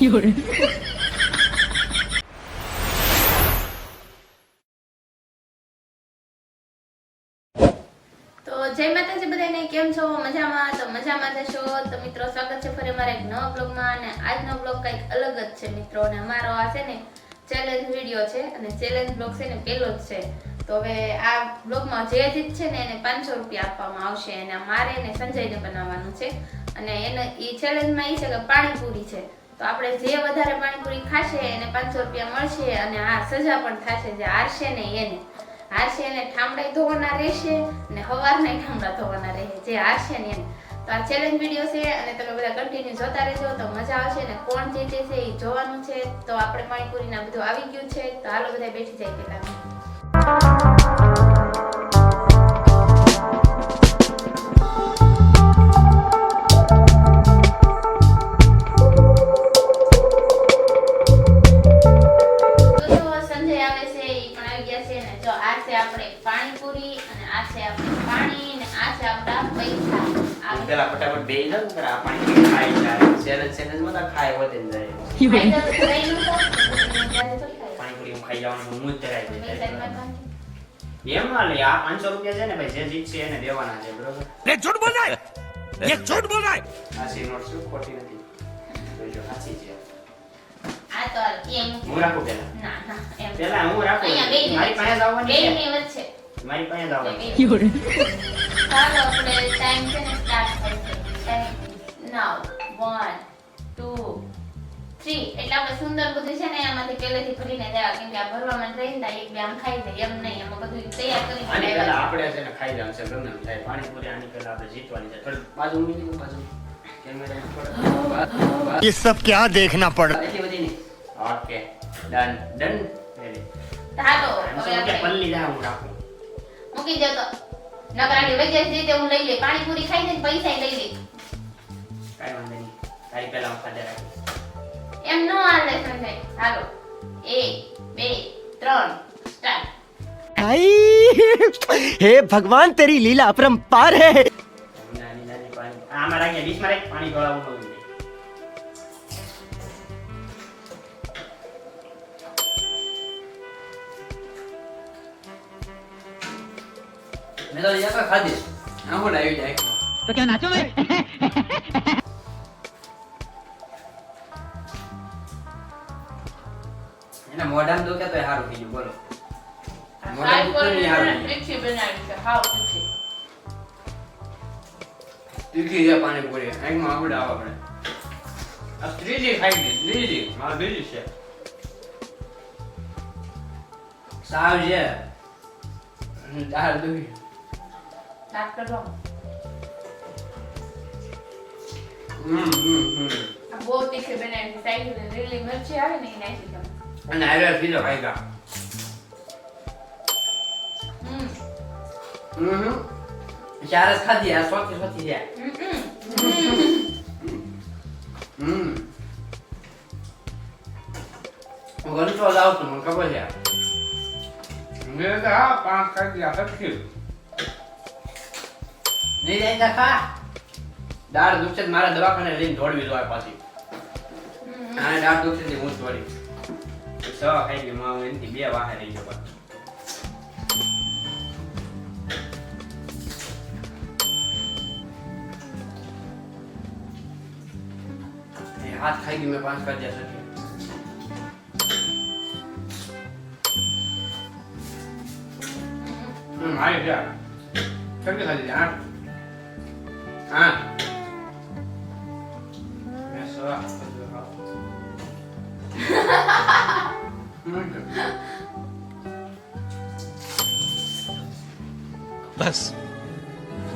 有人。જય માતાજી બધાને, કેમ છો? મજામાં? તો મજામાં થશો તો મિત્રો, સ્વાગત છે ફરી અમારા એક નવા બ્લોગમાં, અને આજનો બ્લોગ કંઈક અલગ જ છે મિત્રો, અને અમારો આ છે ને ચેલેન્જ વીડિયો છે, અને ચેલેન્જ બ્લોગ છે ને પહેલો જ છે. તો હવે આ બ્લોગમાં જે જીત છે ને એને પાંચસો રૂપિયા આપવામાં આવશે, અને મારે એને સંજયને બનાવવાનું છે. અને એને એ ચેલેન્જમાં એ છે કે પાણીપુરી છે. તો આપણે જે વધારે પાણીપુરી ખાશે એને પાંચસો રૂપિયા મળશે અને આ સજા પણ થશે જે હારશે ને એને. હારશે એને ઠામડા ધોવાના રહેશે અને હવારના ઠામડા ધોવાના રહે જે હારશે ને એને. તો આ ચેલેન્જ વીડિયો છે અને તમે બધા કન્ટિન્યુ જોતા રહેજો તો મજા આવશે ને કોણ જીતે છે એ જોવાનું છે. તો આપણે પાણીપુરીના બધું આવી ગયું છે. તો હાલો બધા બેઠી જાય પેલા સેન્ડવિચમાં એમ ના લે પાંચસો રૂપિયા છે ને ભાઈ જે જીત એને દેવાના છે બરોબર એ ઝૂઠ બોલાય એ ઝૂઠ બોલાય આ સી શું ખોટી નથી જોજો સાચી છે આ તો એમ હું રાખું પેલા ના ના એમ પેલા હું રાખું મારી પાસે આવવાની છે મારી પાસે આવવાની યોડે ચાલો આપણે ટાઈમ છે ને સ્ટાર્ટ કરીએ 9 1 થ્રી એટલે આપણે સુંદર બધું છે ને આમાંથી પહેલેથી ભરીને દેવા કેમ કે આ ભરવામાં રહીને થાય એક બે આમ ખાઈ જાય એમ નહીં એમાં બધું તૈયાર કરી આની પહેલા આપણે છે ને ખાઈ જવાનું છે ગમે એમ થાય પાણીપુરી આની પહેલા આપણે જીતવાની છે થોડી બાજુ મૂકી દઉં બાજુ કેમેરા થોડા ये सब क्या देखना पड़ એટલી બધી નહીં okay done done ready hello પાંચસો હવે રૂપિયા આપણે પલ્લી જા હું રાખું મૂકી દો તો નકર આટલી વૈજ્ઞાનિક રીતે હું લઈ લે પાણીપુરી ખાઈ ને પૈસા લઈ લે કાંઈ વાંધો નહીં તારી પહેલા હું ખાધે રાખીશ એમ નો આલે સમજાય. હાલો. 1 2 3 હે ભગવાન તેરી લીલા અપરંપાર હે. નાની નાની પાણી આ મારા અહીંયા બીચ મારે પાણી ગળાવું બહુ મેં તો અહીંયા ખાધી ના હું લાવી જાય તો ક્યાં નાચો ભાઈ એના મોઢામાં દુખે તો સારું થઈ ગયું બોલો. આ મોઢા પર ઉપર નહીં. તીખી બનાવી છે હાવ તીખી તીખી છે પાણીપુરી આંખમાં આવડે આવો આપણે આ ત્રીજી ખાઈ ગઈ ત્રીજી મારા બીજી છે. સાવ છે. તાર દુખી દાંત હમ હમ હમ. બહુ તીખી બનાવી છે સાઈડ લીલી મિરચી આવે ને એ નાખી દો. અને હારે પીધો. ખાઈ ગયા હમ. ચાર જ ખાધી આ સોથી સોથી છે હમ, હમ. હમ. હું ગણતો લાવ છું મને ખબર છે મેં તો હા પાંચ ખાઈ આ સરખી નહીં જાય તા ખા. દાળ દુખશે તો મારા દવાખાને લઈને દોડવી દો પાછી. આને દાળ દુખશે તે હું જ દોડી છ ખાઈ ગઈ માં એનાથી બે વાહે રહી ગયો હાથ ખાઈ ગઈ મેં પાંચ ગયા સરખી હમ હારી છે કેટલી ખાધી છે बस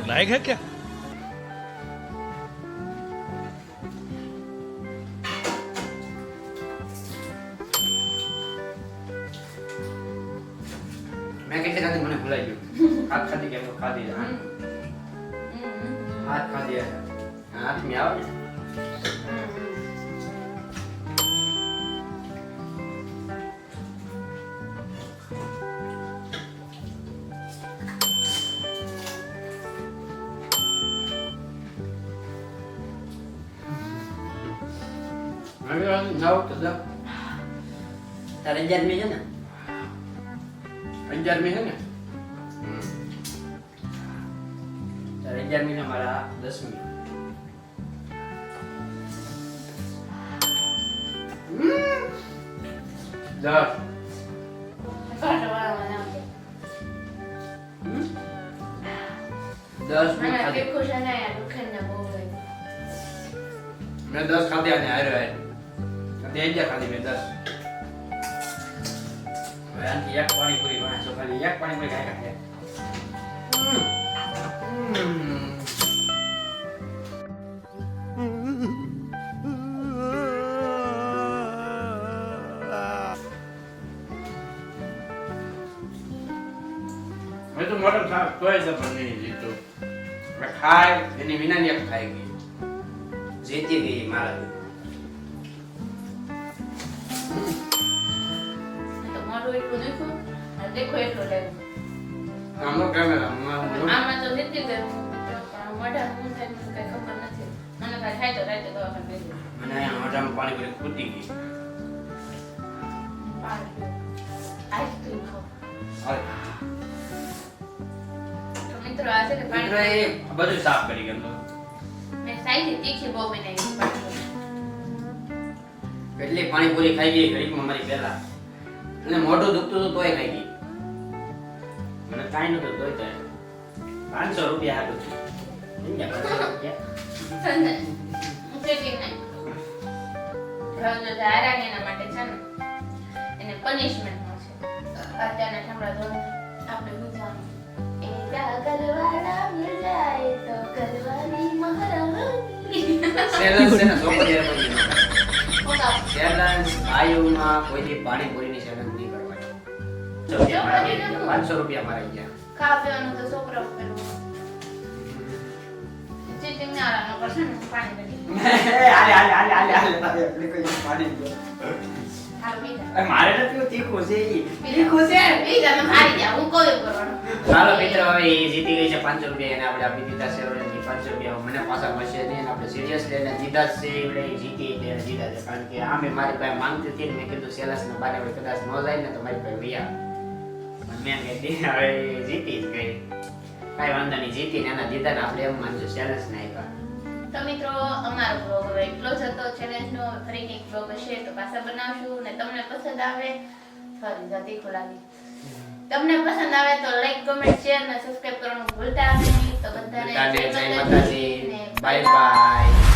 लायक है क्या મેં કેટલી ખાધી મને ભૂલાઈ ગયું હાથ ખાધી કે ખાધી છે હમ. આઠ. હમ. હાથ ખાધી છે હાથમી આવે નવ તો જાવ તારે અગિયારમી છે ને અગિયારમી છે ને તારે અગિયારમી ને મારા દસમી દસ. દસ મેં દસ ખાધી અને આવ્યો હારે તે અગિયાર ખાધી મેં દસ હવે આનાથી એક પાણીપુરી વાંચો ચોખાની એક પાણીપુરી ખાઈ ખાઈ મેં તો મોટો ખા તોય તો પણ નહીં જીતું મેં ખાય એની વિનાની એક ખાઈ ગઈ એટલું અને. આમનો કેમેરા આમાં તો જીતી ગઈ મોઢા શું થાય મને કઈ ખબર નથી. મને કાંઈ થાય તો રાતે દવાખાને લઈ મને અહીંયા મોઢામાં પાણીપુરી ખૂટી ગઈ પાણી આઈસ્ક્રીમ ખાઉં. મિત્રો આ છે ને પાણી બધું સાફ કરી ગયો મેં સાઈઝી તીખી બહુ બનાવી. કેટલી પાણીપુરી ખાઈ ગઈ ઘડીકમાં મારી પહેલા. અને મોઢું દુખતું હતું તોય ખાઈ ગઈ. મને કાંઈ નતું તોય તો પાંચસો રૂપિયા હાટું સમજ્યા? ઓકા આયુમાં કોઈની પાણીપુરીની ચેલેન્જ નહીં કરવાની. પાંચસો રૂપિયા મારા ગયા ખાવા પીવાનું તો છોકરા હાલે હાલે હાલે હાલે હાલે હાલે. હાલો મારે નથી તીખું છે ઈ. છે બીજા તમે હું કોઈ કરવાનું. ચાલો મિત્રો હવે જીતી ગઈ છે પાંચસો રૂપિયા એને આપણે આપી દીધા છે પાંચસો રૂપિયા નહીં જીતા એને કદાચ ન આપણે એમ માનજો સેલસ ને આપ્યા તો મિત્રો, અમારો બ્લોગ હવે એટલો જ હતો. ચેલેન્જનો એક બ્લોગ હશે તો પાછા બનાવશું ને તમને પસંદ આવે, ફરી જતી ખોલાવી. તમને પસંદ આવે તો લાઈક કમેન્ટ શેર અને સબસ્ક્રાઇબ કરવાનું ભૂલતા નહીં. તો બધાને જય માતાજી. Bye bye